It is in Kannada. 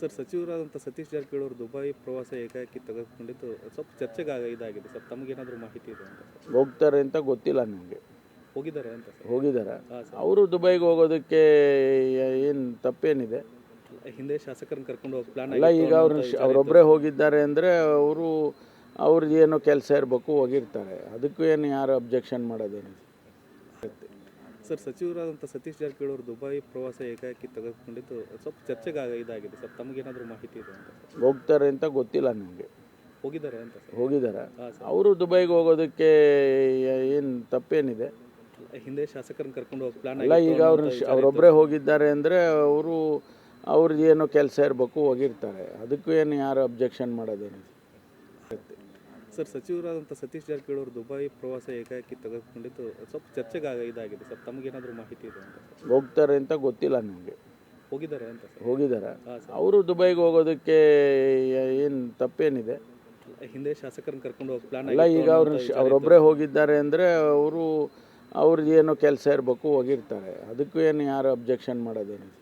ಸರ್ ಸಚಿವರಾದಂಥ ಸತೀಶ್ ಜಾರಕಿಹೊಳಿ ಅವರು ದುಬೈ ಪ್ರವಾಸ ಏಕಾಏಕಿ ತೆಗೆದುಕೊಂಡಿದ್ದು ಸ್ವಲ್ಪ ಚರ್ಚೆಗೆ ಇದಾಗಿದೆ. ಸರ್ ತಮಗೇನಾದರೂ ಮಾಹಿತಿ ಇದೆ ಅಂತ ಹೋಗ್ತಾರೆ ಅಂತ ಗೊತ್ತಿಲ್ಲ ನನಗೆ ಹೋಗಿದ್ದಾರೆ ಅಂತ ಸರ್? ಹೋಗಿದ್ದಾರೆ. ಅವರು ದುಬೈಗೆ ಹೋಗೋದಕ್ಕೆ ಏನು ತಪ್ಪೇನಿದೆ? ಹಿಂದೆ ಶಾಸಕರನ್ನ ಕರ್ಕೊಂಡು ಹೋಗಿ ಪ್ಲಾನ್ ಇಲ್ಲ ಈಗ ಅವರು ಅವರೊಬ್ಬರೇ ಹೋಗಿದ್ದಾರೆ ಅಂದರೆ ಅವರು ಅವ್ರದ್ದು ಏನೋ ಕೆಲಸ ಇರಬೇಕು ಹೋಗಿರ್ತಾರೆ. ಅದಕ್ಕೂ ಏನು ಯಾರು ಅಬ್ಜೆಕ್ಷನ್ ಮಾಡೋದೇನಿದೆ? ಸರ್ ಸಚಿವರಾದಂಥ ಸತೀಶ್ ಜಾರಕಿಹೊಳಿ ಅವರು ದುಬೈ ಪ್ರವಾಸ ಏಕಾಏಕಿ ತೆಗೆದುಕೊಂಡಿದ್ದು ಸ್ವಲ್ಪ ಚರ್ಚೆಗೆ ಆಗ- ಇದಾಗಿದೆ. ಸರ್ ತಮಗೇನಾದರೂ ಮಾಹಿತಿ ಇದೆ ಅಂತ ಸರ್? ಹೋಗ್ತಾರೆ ಅಂತ ಗೊತ್ತಿಲ್ಲ ನನಗೆ ಹೋಗಿದ್ದಾರೆ ಅಂತ ಸರ್? ಹೋಗಿದ್ದಾರೆ. ಹಾಂ ಸರ್. ಅವರು ದುಬೈಗೆ ಹೋಗೋದಕ್ಕೆ ಏನು ತಪ್ಪೇನಿದೆ? ಹಿಂದೆ ಶಾಸಕರನ್ನ ಕರ್ಕೊಂಡು ಹೋಗಿ ಪ್ಲಾನ್ ಇಲ್ಲ ಈಗ ಅವರು ಅವರೊಬ್ಬರೇ ಹೋಗಿದ್ದಾರೆ ಅಂದರೆ ಅವರು ಅವ್ರದ್ದು ಏನೋ ಕೆಲಸ ಇರಬೇಕು ಹೋಗಿರ್ತಾರೆ. ಅದಕ್ಕೂ ಏನು ಯಾರು ಅಬ್ಜೆಕ್ಷನ್ ಮಾಡೋದೇನಿದೆ? ಸರ್ ಸಚಿವರಾದಂಥ ಸತೀಶ್ ಜಾರಕಿಹೊಳಿ ಅವರು ದುಬೈ ಪ್ರವಾಸ ಏಕಾಏಕಿ ತೆಗೆದುಕೊಂಡಿದ್ದು ಸ್ವಲ್ಪ ಚರ್ಚೆಗೆ ಇದಾಗಿದೆ ಸರ್ ತಮಗೇನಾದರೂ ಮಾಹಿತಿ ಇದೆ ಅಂತ ಹೋಗ್ತಾರೆ ಅಂತ ಗೊತ್ತಿಲ್ಲ ನನಗೆ ಹೋಗಿದ್ದಾರೆ ಅಂತ ಸರ್? ಹೋಗಿದ್ದಾರೆ. ಅವರು ದುಬೈಗೆ ಹೋಗೋದಕ್ಕೆ ಏನು ತಪ್ಪೇನಿದೆ? ಹಿಂದೆ ಶಾಸಕರನ್ನ ಕರ್ಕೊಂಡು ಹೋಗಿ ಪ್ಲಾನ್ ಇಲ್ಲ ಈಗ ಅವರು ಅವರೊಬ್ಬರೇ ಹೋಗಿದ್ದಾರೆ ಅಂದರೆ ಅವರು ಅವ್ರದ್ದು ಏನೋ ಕೆಲಸ ಇರಬೇಕು ಹೋಗಿರ್ತಾರೆ. ಅದಕ್ಕೂ ಏನು ಯಾರು ಅಬ್ಜೆಕ್ಷನ್ ಮಾಡೋದೇನಿದೆ